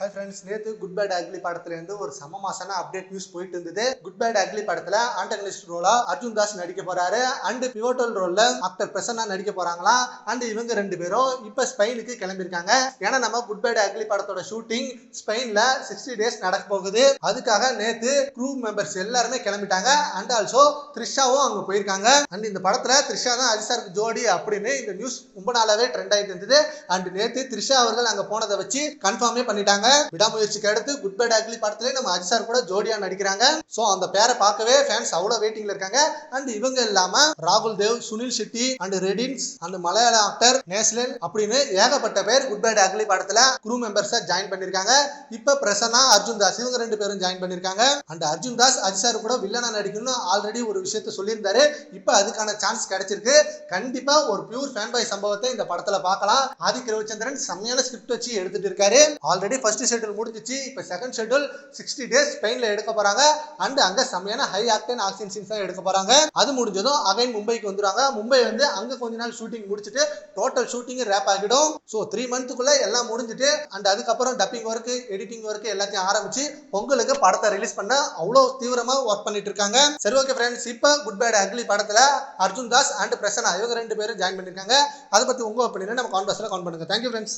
Hi friends நேற்று good bad ugly படத்துலேருந்து ஒரு சம மாசான அப்டேட் நியூஸ் போயிட்டு இருந்தது குட் பேட் அக்லி படத்தில் ஆண்டகனிஸ்ட் ரோலா அர்ஜுன் தாஸ் நடிக்க போறாரு. அண்ட் பிவோட்டல் ரோலில் ஆக்டர் பிரசன்னா நடிக்க போறாங்களா? அண்ட் இவங்க ரெண்டு பேரும் இப்போ ஸ்பெயினுக்கு கிளம்பியிருக்காங்க. ஏன்னா நம்ம குட் பேட் அக்லி படத்தோட ஷூட்டிங் ஸ்பெயினில் சிக்ஸ்டி டேஸ் நடக்க போகுது. அதுக்காக நேற்று க்ரூ மெம்பர்ஸ் எல்லாருமே கிளம்பிட்டாங்க. அண்ட் ஆல்சோ த்ரிஷாவும் அங்கே போயிருக்காங்க. அண்ட் இந்த படத்தில் த்ரிஷா தான் அஜிசாருக்கு ஜோடி அப்படின்னு இந்த நியூஸ் ரொம்ப நாளாவே ட்ரெண்ட் ஆகிட்டு இருந்தது. அண்ட் நேற்று த்ரிஷா அவர்கள் அங்கே போனதை வச்சு கன்ஃபார்மே பண்ணிட்டாங்க. விடாமுயற்சிக்கு அடுத்து குட் பை டாக்லி படத்துல நம்ம அஜி சார் கூட ஜோடியா நடிக்கிறாங்க. சோ அந்த பேரை பார்க்கவே ஃபேன்ஸ் அவ்வளவு வெயிட்டிங்ல இருக்காங்க. அண்ட் இவங்க இல்லாம ராகுல் தேவ் சுனில் ஷெட்டி அண்ட் ரெடின்ஸ் அண்ட் மலையாள ஆக்டர் நேஸ்லன் அப்படின்னு ஏகப்பட்ட பேர் குட் பை டாக்லி படத்துல குரூ மெம்பர்ஸா ஜாயின் பண்ணிருக்காங்க. இப்ப பிரசன்னா அர்ஜுன் தாஸ் இவங்க ரெண்டு பேரும் ஜாயின் பண்ணிருக்காங்க. And Arjun Das Aji sir கூட வில்லனா நடிக்கணும்னு ஆல்ரெடி ஒரு விஷயத்த சொல்லியிருந்தாரு. இப்ப அதுக்கான சான்ஸ் கிடைச்சிருக்கு. கண்டிப்பா ஒரு பியூர் ஃபேன் பாய் சம்பவத்தை இந்த படத்துல பார்க்கலாம். ஆதிக் ரவிச்சந்திரன் செம்மையான ஸ்கிரிப்ட் வச்சு எடுத்துட்டு இருக்காரு. ஆல்ரெடி ஃபர்ஸ்ட் ஷெட்யூல் முடிஞ்சிச்சு. இப்போ செகண்ட் ஷெட்யூல் சிக்ஸ்டி டேஸ் ஸ்பெயினில் எடுக்க போகிறாங்க அண்ட் அங்கே செம்மையான ஹை ஆக்டன் ஆக்ஷன் சீன்ஸ் தான் எடுக்க போகிறாங்க அது முடிஞ்சதும் அகைன் மும்பைக்கு வந்துடுவாங்க மும்பை வந்து அங்கே கொஞ்ச நாள் ஷூட்டிங் முடிச்சுட்டு டோட்டல் ஷூட்டிங் ரேப் ஆகிடும். ஸோ த்ரீ மந்த்துக்குள்ளே எல்லாம் முடிஞ்சுட்டு அண்ட் அதுக்கப்புறம் டப்பிங் ஒர்க்கு எடிட்டிங் ஒர்க்கு எல்லாத்தையும் ஆரம்பிச்சு பொங்கலுக்கு படத்தை ரிலீஸ் பண்ண அவ்வளோ தீவிரமாக ஒர்க் பண்ணிட்டு இருக்காங்க. சரி ஓகே ஃப்ரெண்ட்ஸ் இப்போ குட் பேட் அக்லி படத்தில் அர்ஜுன் தாஸ் அண்ட் பிரசன்னா இவங்க ரெண்டு பேரும் ஜாயின் பண்ணியிருக்காங்க அதை பற்றி உங்க ஒப்பீனியன் நம்ம கான்வர்ஸில் கால் பண்ணுங்க. Thank you friends